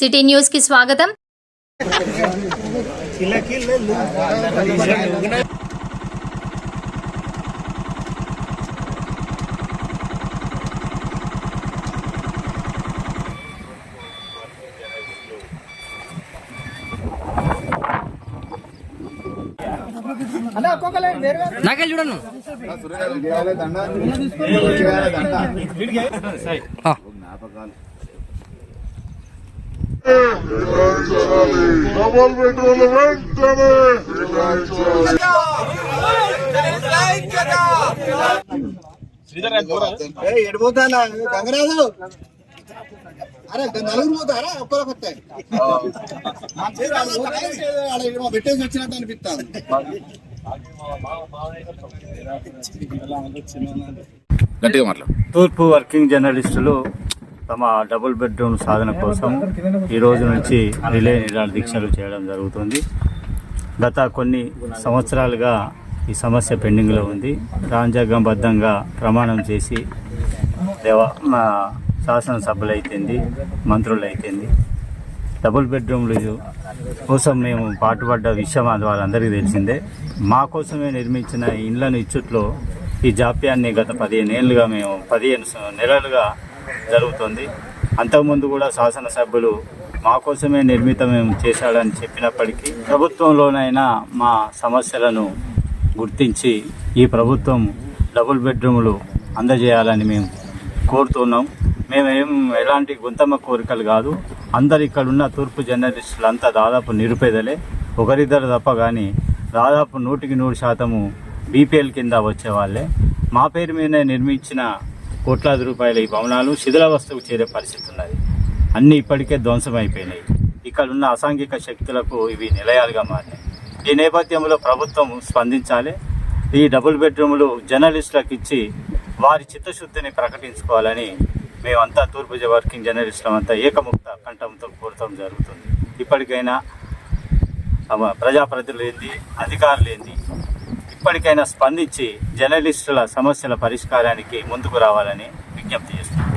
City న్యూస్కి స్వాగతం. నాకెళ్ళి చూడను. డబల్ బెడ్రూమ్ వెంటనే ఎడిపోతానా గంగరాజు అరే నలుగురు పోతారా ఒక్కరికి వస్తాయి పెట్టేసి వచ్చినట్టు అనిపిస్తాను గట్టిగా మాట్లాడు. తూర్పు వర్కింగ్ జర్నలిస్టులు తమ డబుల్ బెడ్రూమ్ సాధన కోసం ఈ రోజు నుంచి రిలే నిరాహార దీక్షలు చేయడం జరుగుతుంది. గత కొన్ని సంవత్సరాలుగా ఈ సమస్య పెండింగ్లో ఉంది. రాజ్యాంగబద్ధంగా ప్రమాణం చేసి దేవ మా శాసనసభ్యులు అయితేంది మంత్రులు అయితేంది డబుల్ బెడ్రూమ్లు కోసం మేము పాటుపడ్డ విషయం అది వాళ్ళందరికీ తెలిసిందే. మా కోసమే నిర్మించిన ఇండ్లను ఇచ్చుట్లో ఈ జాప్యాన్ని గత పదిహేను ఏళ్ళుగా మేము పదిహేను నెలలుగా జరుగుతుంది. అంతకుముందు కూడా శాసనసభ్యులు మా కోసమే నిర్మితం చేశాడని చెప్పినప్పటికీ ప్రభుత్వంలోనైనా మా సమస్యలను గుర్తించి ఈ ప్రభుత్వం డబుల్ బెడ్రూములు అందజేయాలని మేము కోరుతున్నాం. మేమేం ఎలాంటి గుంతమ్మ కోరికలు కాదు అందరు ఇక్కడ ఉన్న తూర్పు జర్నలిస్టులు అంతా దాదాపు నిరుపేదలే. ఒకరిద్దరు తప్ప కానీ దాదాపు నూటికి నూరు శాతము బీపీఎల్ కింద వచ్చేవాళ్ళే. మా పేరు మీదనే నిర్మించిన కోట్లాది రూపాయల ఈ భవనాలు శిథిలావస్థకు చేరే పరిస్థితి ఉన్నది. అన్నీ ఇప్పటికే ధ్వంసమైపోయినాయి ఇక్కడ ఉన్న అసాంఘిక శక్తులకు ఇవి నిలయాలుగా మారినాయి. ఈ నేపథ్యంలో ప్రభుత్వం స్పందించాలి. ఈ డబుల్ బెడ్రూములు జర్నలిస్టులకు ఇచ్చి వారి చిత్తశుద్ధిని ప్రకటించుకోవాలని మేమంతా తూర్పు వర్కింగ్ జర్నలిస్టులమంతా ఏకముక్త కంఠంతో కోరటం జరుగుతుంది. ఇప్పటికైనా ప్రజాప్రతినిధులు ఏంది? అధికారులు ఏంది? ఇప్పటికైనా స్పందించి జర్నలిస్టుల సమస్యల పరిష్కారానికి ముందుకు రావాలని విజ్ఞప్తి చేస్తున్నాను